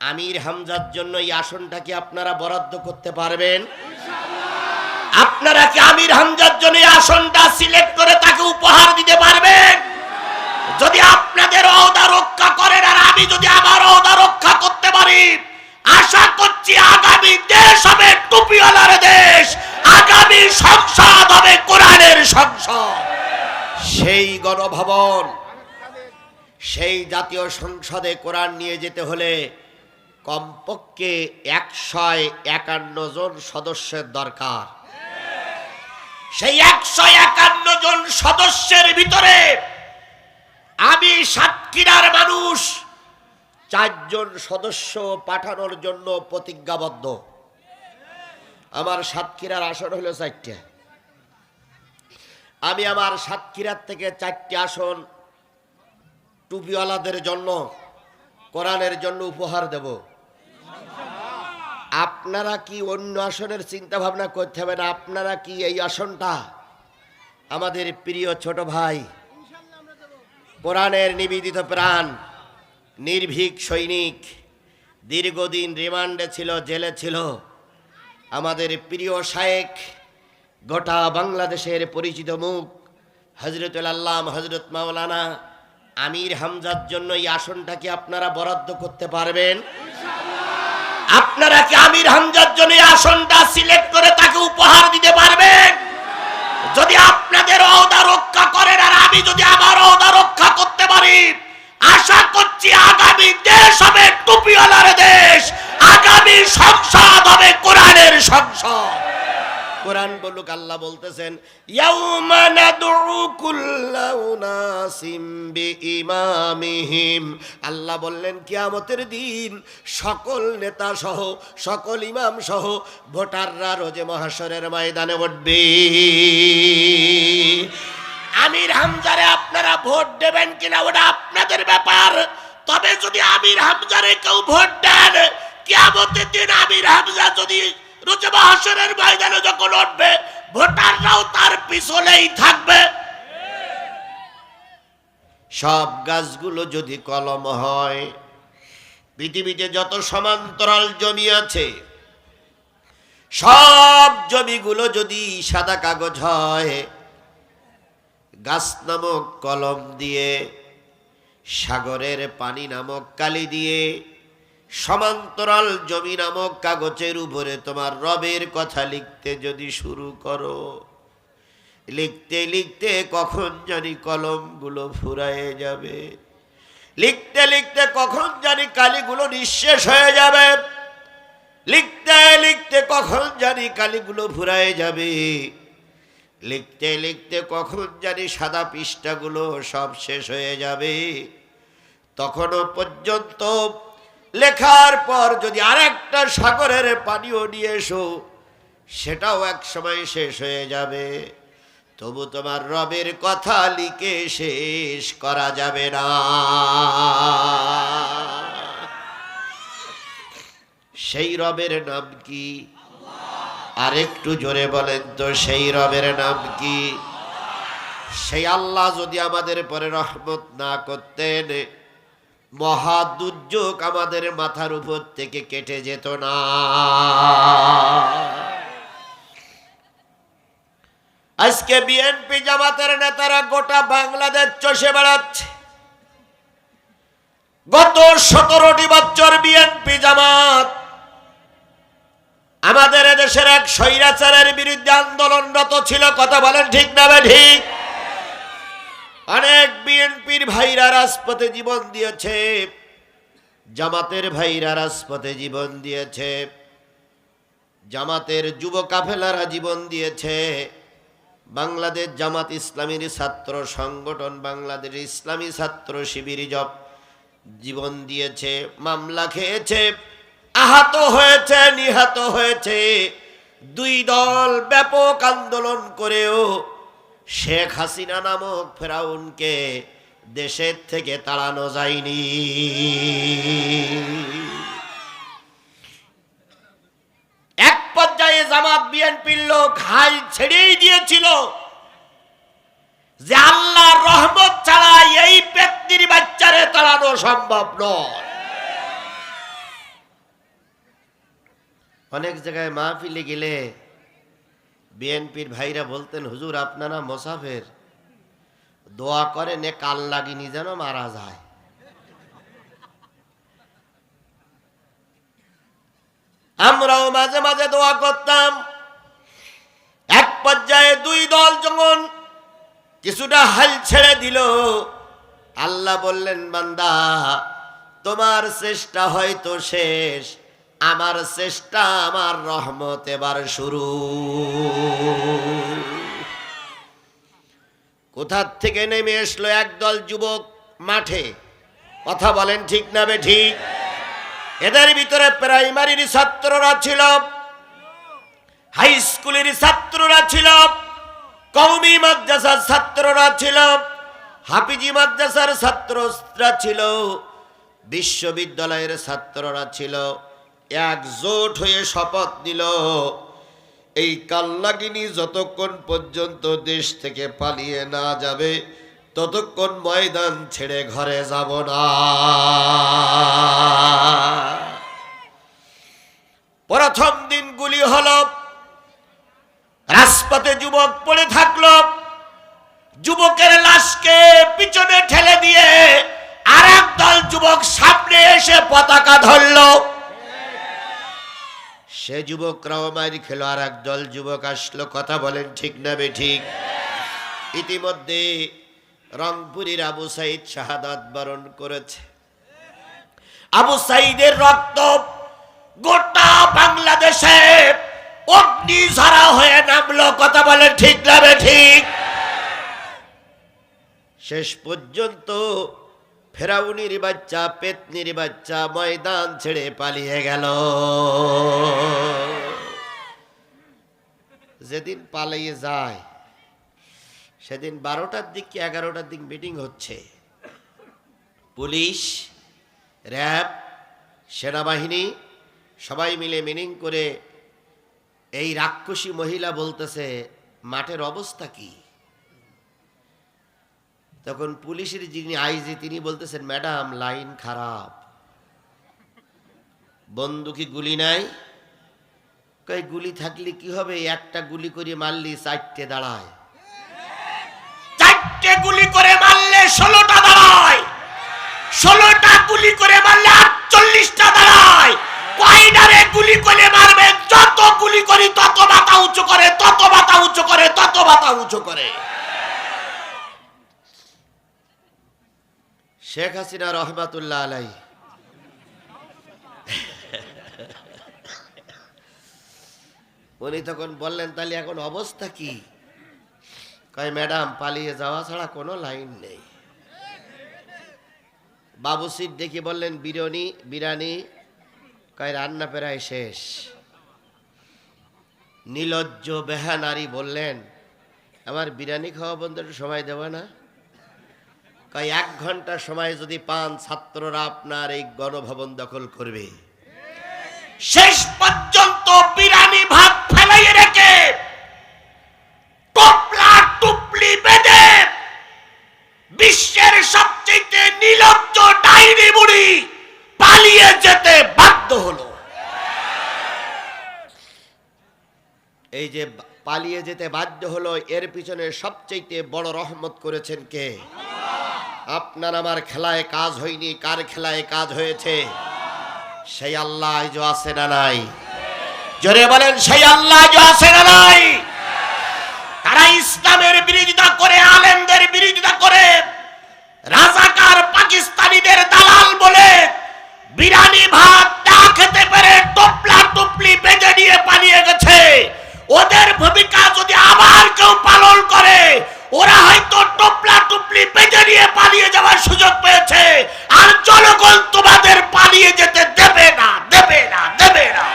আমির হামজার জন্য এই আসনটা কি আপনারা বরাদ্দ করতে পারবেন। আপনারা কি আমির হামজার জন্য এই আসনটা সিলেক্ট করে তাকে উপহার দিতে পারবেন? যদি আপনাদের অহদা রক্ষা করেন আর আমি যদি আমার অহদা রক্ষা করতে পারি, আশা করছি আগামী দেশ হবে টুপিওয়ালার দেশ, আগামী সংসদ হবে কোরআনের সংসদ। সেই গণভবন, সেই জাতীয় সংসদে কোরআন নিয়ে যেতে হলে কমপক্ষে একশো একান্ন জন সদস্যের দরকার। সেই একশো একান্ন জন সদস্যের ভিতরে আমি সাতক্ষীরার মানুষ, চারজন সদস্য পাঠানোর জন্য প্রতিজ্ঞাবদ্ধ। আমার সাতক্ষীরার আসন হলো চারটে। আমি আমার সাতক্ষীরার থেকে চারটি আসন টুপিওয়ালাদের জন্য, কোরআনের জন্য উপহার দেব। আপনারা কি অন্য আসনের চিন্তা ভাবনা করতে হবে না? আপনারা কি এই আসনটা? আমাদের প্রিয় ছোট ভাই, কোরআনের নিবেদিত প্রাণ, নির্ভীক সৈনিক, দীর্ঘদিন রিমান্ডে ছিল, জেলে ছিল। আমাদের প্রিয় শায়েক গোটা বাংলাদেশের পরিচিত মুখ হজরতুল আল্লাম হজরত মাওলানা আমির হামজার জন্য এই আসনটা কি আপনারা বরাদ্দ করতে পারবেন। আপনারা কি আমির হামজার জন্য আসনটা সিলেক্ট করে তাকে উপহার দিতে পারবেন? যদি আপনাদের অহদা রক্ষা করেন, আর আমি যদি আমার অহদা রক্ষা করতে পারি, আশা করছি আগামী দেশ হবে টুপিওয়ালার দেশ, আগামী সংসদ হবে কোরআনের সংসদ। কোরআন বলুক, আল্লাহ বলতেছেন আল্লাহ বললেন, কিয়ামতের দিন সকল নেতা সহ, সকল ইমাম সহ ভোটাররা রোজে মহাশরের ময়দানে উঠবে। আমির হামজারে আপনারা ভোট দেবেন কিনা ওটা আপনাদের ব্যাপার। তবে যদি আমির হামজারে কেউ ভোট দেন, কিয়ামতের দিন আমির হামজা যদি ময়দানে যখন উঠবে, ভোটাররাও তার পিছনেই থাকবে। সব গাছগুলো যদি কলম হয়, পৃথিবীতে যত সমান্তরাল জমি আছে, সব জমিগুলো যদি সাদা কাগজ হয়, গাছ নামক কলম দিয়ে, সাগরের পানি নামক কালি দিয়ে সমান্তরাল জমি নামক কাগজের উপরে তোমার রবের কথা লিখতে যদি শুরু করো। লিখতে লিখতে কখন জানি কলমগুলো ফুরায়ে যাবে। লিখতে লিখতে কখন জানি কালিগুলো নিঃশেষ হয়ে যাবে। লিখতে লিখতে কখন জানি কালিগুলো ফুরায়ে যাবে। লিখতে লিখতে কখন জানি সাদা পৃষ্ঠাগুলো সব শেষ হয়ে যাবে। তখনও পর্যন্ত লেখার পর যদি আরেকটা সাগরের পানিও নিয়ে এসো, সেটাও এক সময় শেষ হয়ে যাবে। তবু তোমার রবের কথা লিখে শেষ করা যাবে না। সেই রবের নাম কি? আরেকটু জোরে বলেন তো, সেই রবের নাম কি? সেই আল্লাহ যদি আমাদের পরে রহমত না করতেন মহা দুর্যোগ আমাদের মাথার উপর থেকে কেটে যেত না। আজকে বিএনপি জামাতের নেতারা গোটা বাংলাদেশ চষে বেড়াচ্ছে। গত সতেরোটি বছর বিএনপি জামাত আমাদের দেশের এক স্বৈরাচারের বিরুদ্ধে আন্দোলনরত ছিল, কথা বলেন ঠিক না ঠিক? অনেক বিএনপির ভাইরা রাজপথে জীবন দিয়েছে। জামাতের ভাইরা রাজপথে জীবন দিয়েছে। জামাতের যুব কাফেলারা জীবন দিয়েছে। বাংলাদেশ জামাত ইসলামীর ছাত্র সংগঠন, বাংলাদেশ ইসলামী ছাত্র শিবির জব জীবন দিয়েছে, মামলা খেয়েছে, আহত হয়েছে, নিহত হয়েছে। দুই দল ব্যাপক আন্দোলন করেও শেখ হাসিনা নামক ফেরাউনকে দেশের থেকে তাড়ানো যায়নি। এক পর্যায়ে জামাত বিএনপির লোক হাই ছেড়েই দিয়েছিল যে আল্লাহর রহমত ছাড়া এই ব্যক্তির বাচ্চারে তাড়ানো সম্ভব নয়। অনেক জায়গায় মাহফিলে গেলে বিএনপির ভাইরা বলতেন, হুজুর, আপনারা মোসাফের। দোয়া করেন, এ কাল লাগিনি যেন মারা যায়। আমরাও মাঝে মাঝে দোয়া করতাম। এক পর্যায়ে দুই দল যখন কিছুটা হাল ছেড়ে দিল, আল্লাহ বললেন, বান্দা, তোমার চেষ্টা হয়তো শেষ। আমার চেষ্টা, আমার রহমত এবার শুরু। কোথার থেকে নেমে এসলো একদল যুবক মাঠে? কথা বলেন ঠিক না বে ঠিক? এদের ভিতরে প্রাইমারির ছাত্ররা ছিল, হাই স্কুলের ছাত্ররা ছিল কৌমি মাদ্রাসার ছাত্ররা ছিল, হাফিজি মাদ্রাসার ছাত্ররা ছিল, বিশ্ববিদ্যালয়ের ছাত্ররা ছিল। একজোট হয়ে শপথ নিল। এই কাল্লাগিনী যতক্ষণ পর্যন্ত দেশ থেকে পালিয়ে না যাবে, ততক্ষণ ময়দান ছেড়ে ঘরে যাব না। প্রথম দিন গুলি হল, রাজপথে যুবক পড়ে থাকল, যুবকের লাশকে পিছনে ঠেলে দিয়ে আর দল যুবক সামনে এসে পতাকা ধরলো। সে যুবকরাও মার খেলো আর দল যুবক আসলো, কথা বলেন ঠিক না বে ঠিক? ইতিমধ্যে রংপুরীর আবু সাইদ শাহাদাত বরণ করেছে। আবু সাইদের রক্ত গোটা বাংলাদেশে অগ্নি ঝরা হয়ে নামলো, কথা বলে ঠিক না বে ঠিক? শেষ পর্যন্ত ফেরাউনির বাচ্চা পেতনির বাচ্চা ময়দান ছেড়ে পালিয়ে গেল। যেদিন পালিয়ে যায়, সেদিন বারোটার দিক কি এগারোটার দিক মিটিং হচ্ছে? পুলিশ, র্যাব, সেনাবাহিনী সবাই মিলে মিটিং করে এই রাক্ষসী মহিলা বলতেছে, মাঠের অবস্থা কি? তখন পুলিশের যিনি আইজি, তিনি বলতেছেন, ম্যাডাম, লাইন খারাপ। বন্দুকি গুলি নাই। কই গুলি থাকলে কি হবে? একটা গুলি করে মারলি চারটে দাঁড়ায়। চারটে গুলি করে মারলে ষোলোটা দাঁড়ায়। ষোলোটা গুলি করে মারলে আটচল্লিশটা দাঁড়ায়। কয়ডারে গুলি করে মারবে? যত গুলি করি, তত মাথা উঁচু করে, তত মাথা উঁচু করে, তত মাথা উঁচু করে। শেখ হাসিনা রহমাতুল্লাহ আলাই উনি তখন বললেন, তাহলে এখন অবস্থা কি? কয়, ম্যাডাম, পালিয়ে যাওয়া ছাড়া কোনো লাইন নেই। বাবু সিট দেখি বললেন, বিরিয়ানি বিরিয়ানি। কয়, রান্না প্রায় শেষ। নীলজ্জ বেহা নারী বললেন, আমার বিরিয়ানি খাওয়া বন্ধ, একটু সময় দেবে না? কয় এক ঘণ্টা সময় যদি পান ছাত্ররা আপনার এই গণভবন দখল করবে। শেষ পর্যন্ত বিরানি ভাত ফেলাইয়ে রেখে টপলা টুপলি বেঁধে বিশ্বের সবচেয়ে নীলজ্জ ডাইনি বুড়ি পালিয়ে যেতে বাধ্য হলো। এই যে পালিয়ে যেতে বাধ্য হলো এর পিছনে সবচেয়ে বড় রহমত করেছেন কে? আপনার আমার খেলায় কাজ হয়নি, কার খেলায় কাজ হয়েছে? সেই আল্লাহ আজও আছে না নাই? জোরে বলেন, সেই আল্লাহ আজও আছে না নাই? তারা ইসলামের বিরোধিতা করে, আলেমদের বিরোধিতা করে। রাজাকার পাকিস্তানিদের দালাল বলে বিরানি ভাত না খেতে পেরে টপলা টুপলি বেঁধে নিয়ে পালিয়ে গেছে। ওদের ভূমিকা যদি আবার কেউ পালন করে, ওরা হয়তো টপলা টুপলি বেঁধে নিয়ে পালিয়ে যাওয়ার সুযোগ পেয়েছে। আর জনগণ তোমাদের পালিয়ে যেতে দেবে না দেবে না দেবে না।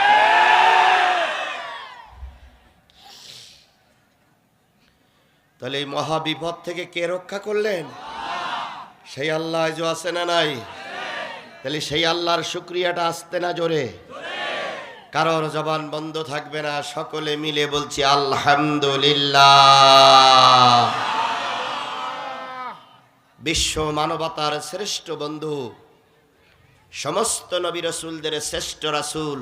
তাহলে এই মহা বিপদ থেকে কে রক্ষা করলেন? সেই আল্লাহ আজও আছে না নাই? তাহলে সেই আল্লাহর শুক্রিয়াটা আসতে না জোরে? কারোর জবান বন্ধ থাকবে না, সকলে মিলে বলছি আলহামদুলিল্লাহ। বিশ্ব মানবতার শ্রেষ্ঠ বন্ধু, সমস্ত নবী রসুলদের শ্রেষ্ঠ রাসূল,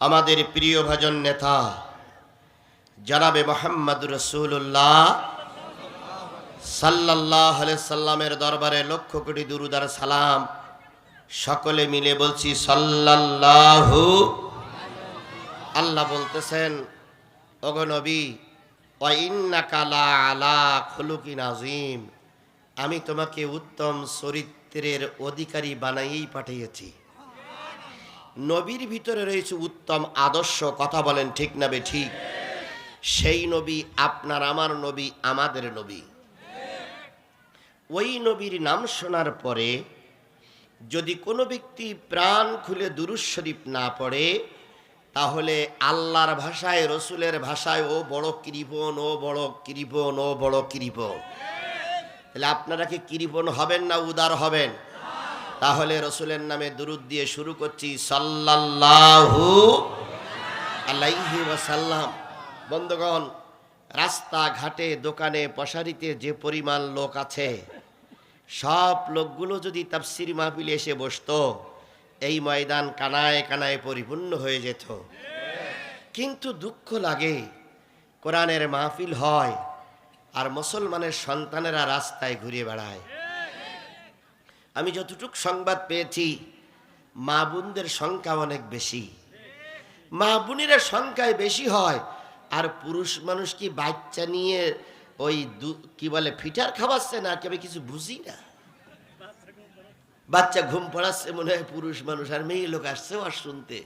আমাদের প্রিয় ভজন নেতা, জনাবে মোহাম্মদ রসুল্লাহ সাল্লাহ সাল্লামের দরবারে লক্ষ কোটি দুরুদার সালাম। সকলে মিলে বলছি, সাল্লাল্লাহু আল্লাহ বলতেছেন অগনবী আমি তোমাকে উত্তম চরিত্রের অধিকারী বানাইয়েই পাঠিয়েছি। নবীর ভিতরে রয়েছে উত্তম আদর্শ, কথা বলেন ঠিক না ঠিক? সেই নবী আপনার, আমার নবী আমাদের নবী। ওই নবীর নাম শোনার পরে যদি কোনো ব্যক্তি প্রাণ খুলে দুরুজ শরীফ না পড়ে তাহলে আল্লাহর ভাষায়, রসুলের ভাষায়, ও বড় কৃপণ, ও বড় কৃপণ, ও বড় কৃপণ। তাহলে আপনারা কি কৃপণ হবেন না উদার হবেন? তাহলে রসুলের নামে দুরুদ দিয়ে শুরু করছি, সাল্লাল্লাহু আলাইহি ওয়াসাল্লাম। বন্ধুগণ, রাস্তাঘাটে, দোকানে পশারিতে যে পরিমাণ লোক আছে, সব লোকগুলো যদি তাফসির মাহফিলে এসে বসতো এই ময়দান কানায় কানায় পরিপূর্ণ হয়ে যেত। কিন্তু দুঃখ লাগে, কোরআনের মাহফিল হয় আর মুসলমানের সন্তানেরা রাস্তায় ঘুরে বেড়ায়। আমি যতটুক সংবাদ পেয়েছি, মা বোনদের সংখ্যা অনেক বেশি। মা বোনেরা সংখ্যায় বেশি হয় আর পুরুষ মানুষ কি বাচ্চা নিয়ে ওই কি বলে ফিটার খাওয়াচ্ছে না কি আমি কিছু বুঝি না বাচ্চা ঘুম পড়াচ্ছে মনে হয় পুরুষ মানুষ, আর মেয়ে লোক আসছে আর শুনতে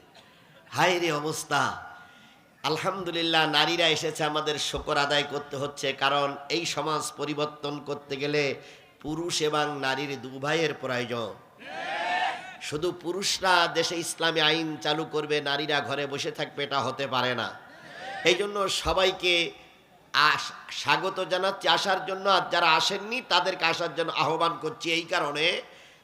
হায় রে অবস্থা। আলহামদুলিল্লাহ, নারীরা এসেছে আমাদের শকর আদায় করতে হচ্ছে, কারণ এই সমাজ পরিবর্তন করতে গেলে পুরুষ এবং নারীর দুভাইয়ের প্রয়োজন। শুধু পুরুষরা দেশে ইসলামী আইন চালু করবে, নারীরা ঘরে বসে থাকবে, এটা হতে পারে না। এই জন্য সবাইকে স্বাগত জানাচ্ছি, আসার জন্য, আর যারা আসেননি, তাদেরকে আসার জন্য আহ্বান করছি। এই কারণে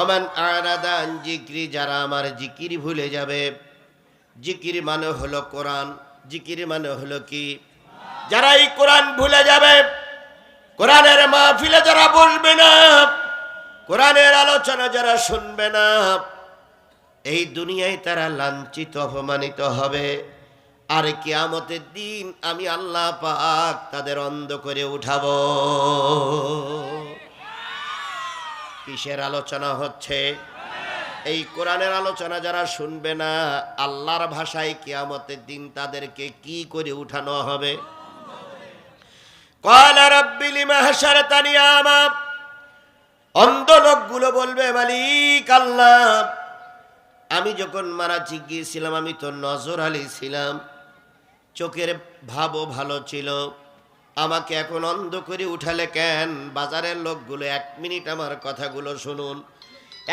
অমান আরাদান জিক্রি, যারা আমার জিকির ভুলে যাবে। জিকির মানে হলো কোরআন, জিকির মানে হলো কি? যারা এই কোরআন ভুলে যাবে, কোরআনের মাহফিলে যারা বসবে না, কোরআনের আলোচনা যারা শুনবে না, এই দুনিয়ায় তারা লাঞ্ছিত, অপমানিত হবে। আর কিয়ামতের দিন আমি আল্লাহ পাক তাদের অন্ধ করে উঠাবো। কিসের আলোচনা হচ্ছে? এই কোরআনের আলোচনা যারা শুনবে না, আল্লাহর ভাষায় কিয়ামতের দিন তাদেরকে কি করে উঠানো হবে? অন্ধ লোকগুলো বলবে, মালিক আল্লাহ, আমি যখন মারাচি গিয়েছিলাম, আমি তো নজর আলী ছিলাম। চোখের ভাবও ভালো ছিল। আমাকে এখন অন্ধ করে উঠালে কেন? বাজারের লোকগুলো এক মিনিট আমার কথাগুলো শুনুন।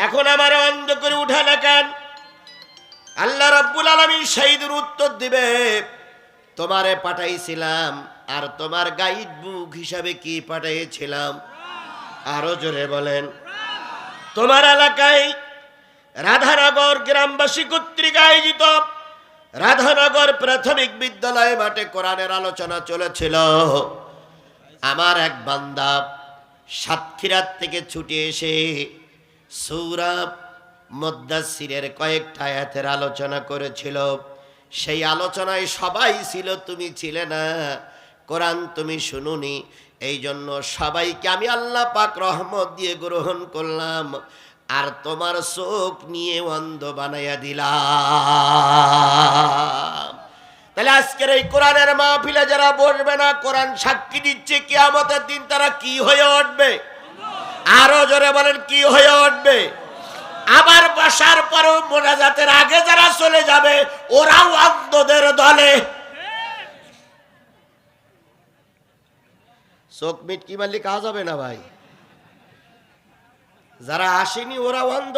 এখন আমার অন্ধ করে উঠালে কেন? আল্লাহ রব্বুল আলমী শহীদুর উত্তর দিবে। তোমারে পাঠাইছিলাম আর তোমার গাইড বুক হিসাবে কি পাঠাইছিলাম? আরও জোরে বলেন। তোমার এলাকায় রাধানগর গ্রামবাসী কর্তৃক আয়োজিত রাধানগর প্রাথমিক বিদ্যালয় মাঠে কোরআনের আলোচনা চলেছিল। আমার এক বান্দা সাতক্ষীরার থেকে ছুটে এসে সৌরভ মদ্দাসিরের কয়েকটা আয়াতের আলোচনা করেছিল। সেই আলোচনায় সবাই ছিল, তুমি ছিলে না, কোরআন তুমি শুনুনি এই জন্য সবাইকে আমি আল্লাহ পাক রহমত দিয়ে গ্রহণ করলাম। আর তোমার চোখ নিয়ে অন্ধ বানাইয়া দিলাম। তাহলে আজকের এই কোরআনের মাহফিলে যারা বসবে না, কোরআন সাক্ষী দিচ্ছে, কিয়ামতের দিন তারা কি হয়ে উঠবে? আরও জোরে বলেন, কি হয়ে উঠবে? আবার বসার পরেও মোনাজাতের আগে যারা চলে যাবে, ওরাও অন্ধদের দলে। চোখ মিটকি মারলে কাজ হবে না ভাই। যারা আসেনি ওরা অন্ধ